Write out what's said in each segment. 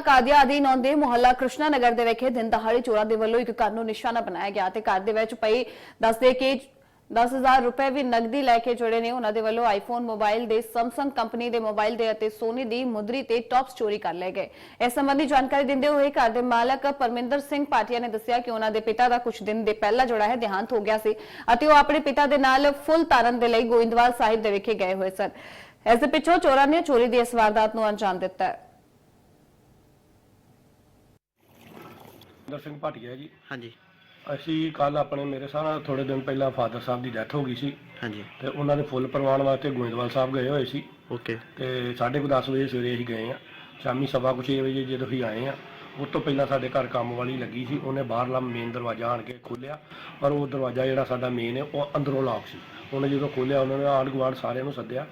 ਕਾਦੀਆ ਅਧੀਨ ਆਉਂਦੇ ਮੁਹੱਲਾ ਕ੍ਰਿਸ਼ਨਾ ਨਗਰ ਦੇ ਵਿਖੇ ਦਿਨ ਦਹਾੜੇ ਚੋਰਾਂ ਦੇ ਵੱਲੋਂ ਇੱਕ ਘਰ ਨੂੰ ਨਿਸ਼ਾਨਾ ਬਣਾਇਆ ਗਿਆ ਤੇ ਘਰ ਦੇ ਵਿੱਚ ਪਈ ਦੱਸਦੇ ਕਿ 10000 ਰੁਪਏ ਵੀ ਨਗਦੀ ਲੈ ਕੇ ਜੁੜੇ ਨੇ। ਉਹਨਾਂ ਦੇ ਵੱਲੋਂ ਆਈਫੋਨ ਮੋਬਾਈਲ ਦੇ Samsung ਕੰਪਨੀ ਦੇ ਮੋਬਾਈਲ ਦੇ ਅਤੇ ਸੋਨੀ ਦੀ ਮੁਦਰੀ ਤੇ ਟੌਪਸ ਚੋਰੀ ਕਰ ਲਏ ਗਏ। ਇਸ ਸੰਬੰਧੀ ਜਾਣਕਾਰੀ ਦਿੰਦੇ ਹੋਏ ਘਰ ਦੇ ਮਾਲਕ ਪਰਮਿੰਦਰ ਸਿੰਘ ਪਾਟਿਆ ਨੇ ਦੱਸਿਆ ਕਿ ਉਹਨਾਂ ਦੇ ਪਿਤਾ ਦਾ ਕੁਝ ਦਿਨ ਦੇ ਪਹਿਲਾਂ ਜਿਹੜਾ ਹੈ, ਦੇਹਾਂਤ ਹੋ ਗਿਆ ਸੀ ਅਤੇ ਉਹ ਆਪਣੇ ਪਿਤਾ ਦੇ ਨਾਲ ਫੁੱਲ ਤਾਰਨ ਦੇ ਲਈ ਗੋਇੰਦਵਾਲ ਸਾਹਿਬ ਦੇ ਵਿਖੇ ਗਏ ਹੋਏ ਸਨ। ਇਸ ਦੇ ਪਿੱਛੋਂ ਚੋਰਾਂ ਨੇ ਚੋਰੀ ਦੀ ਇਸ ਵਾਰਦਾਤ ਨੂੰ ਅੰਜਾਮ ਦਿੱਤਾ ਹੈ। ਸੁੰਦਰ ਸਿੰਘ ਭਾਟੀਆ ਜੀ। ਹਾਂਜੀ। ਅਸੀਂ ਕੱਲ ਆਪਣੇ ਮੇਰੇ ਸਾਰਾ ਥੋੜੇ ਦਿਨ ਪਹਿਲਾਂ ਫਾਦਰ ਸਾਹਿਬ ਦੀ ਡੈਥ ਹੋ ਗਈ ਸੀ। ਹਾਂਜੀ। ਤੇ ਉਹਨਾਂ ਦੇ ਫੁੱਲ ਪ੍ਰਵਾਨ ਵਾਸਤੇ ਗੋਇੰਦਵਾਲ ਸਾਹਿਬ ਗਏ ਹੋਏ ਸੀ। ਓਕੇ। ਤੇ 10:30 ਵਜੇ ਸਵੇਰੇ ਅਸੀਂ ਗਏ ਆ ਸ਼ਾਮੀ ਸਵਾ ਕੁ ਛੇ ਵਜੇ ਜਦੋਂ ਅਸੀਂ ਆਏ ਆ ਉਸ ਤੋਂ ਪਹਿਲਾਂ ਸਾਡੇ ਘਰ ਕੰਮ ਵਾਲੀ ਲੱਗੀ ਸੀ। ਉਹਨੇ ਬਾਹਰਲਾ ਮੇਨ ਦਰਵਾਜ਼ਾ ਆਣ ਕੇ ਖੋਲ੍ਹਿਆ। ਪਰ ਉਹ ਦਰਵਾਜ਼ਾ ਜਿਹੜਾ ਸਾਡਾ ਮੇਨ ਹੈ ਉਹ ਅੰਦਰੋਂ ਲੌਕ ਸੀ। ਉਹਨੇ ਜਦੋਂ ਖੋਲ੍ਹਿਆ ਉਹਨਾਂ ਨੇ ਆਂਢ ਗੁਆਂਢ ਸਾਰਿਆਂ ਨੂੰ ਸੱਦਿਆ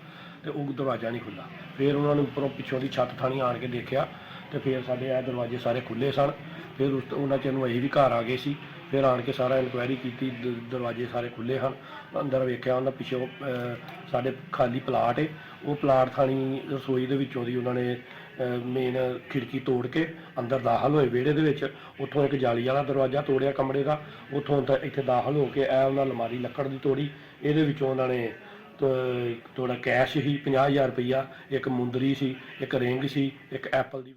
ਤੇ ਉਹ ਦਰਵਾਜ਼ਾ ਨਹੀਂ ਖੁੱਲ੍ਹਾ। ਫਿਰ ਉਹਨਾਂ ਨੇ ਉੱਪਰੋਂ ਪਿੱਛੋਂ ਦੀ ਛੱਤ ਥਾਣੀ ਆਣ ਕੇ ਦੇਖਿਆ। ਤੇ ਫਿਰ ਸਾਡੇ ਇਹ ਦਰਵਾਜ਼ੇ ਸਾਰੇ ਖੁੱਲੇ ਸਨ। ਫਿਰ ਉਸ ਤੋਂ ਉਹਨਾਂ ਚਿਰ ਨੂੰ ਅਸੀਂ ਵੀ ਘਰ ਆ ਗਏ ਸੀ। ਫਿਰ ਆਣ ਕੇ ਸਾਰਾ ਇਨਕੁਆਇਰੀ ਕੀਤੀ, ਦ- ਦਰਵਾਜ਼ੇ ਸਾਰੇ ਖੁੱਲੇ ਹਨ। ਅੰਦਰ ਵੇਖਿਆ ਉਹਨਾਂ ਪਿੱਛੋਂ ਸਾਡੇ ਖਾਲੀ ਪਲਾਟ ਏ। ਉਹ ਪਲਾਟ ਥਾਣੀ ਰਸੋਈ ਦੇ ਵਿੱਚੋਂ ਦੀ ਉਹਨਾਂ ਨੇ ਮੇਨ ਖਿੜਕੀ ਤੋੜ ਕੇ ਅੰਦਰ ਦਾਖਲ ਹੋਏ ਵਿਹੜੇ ਦੇ ਵਿੱਚ। ਉੱਥੋਂ ਇੱਕ ਜਾਲੀ ਵਾਲਾ ਦਰਵਾਜ਼ਾ ਤੋੜਿਆ ਕਮਰੇ ਦਾ। ਉੱਥੋਂ ਤਾਂ ਇੱਥੇ ਦਾਖਲ ਹੋ ਕੇ ਇਹ ਉਹਨਾਂ ਅਲਮਾਰੀ ਲੱਕੜ ਦੀ ਤੋੜੀ। ਇਹਦੇ ਵਿੱਚੋਂ ਉਹਨਾਂ ਨੇ ਤ- ਥੋੜਾ ਕੈਸ਼ ਸੀ 50000 ਰੁਪਈਆ, ਇੱਕ ਮੁੰਦਰੀ ਸੀ, ਇੱਕ ਰਿੰਗ ਸੀ, ਇੱਕ ਐਪਲ ਦੀ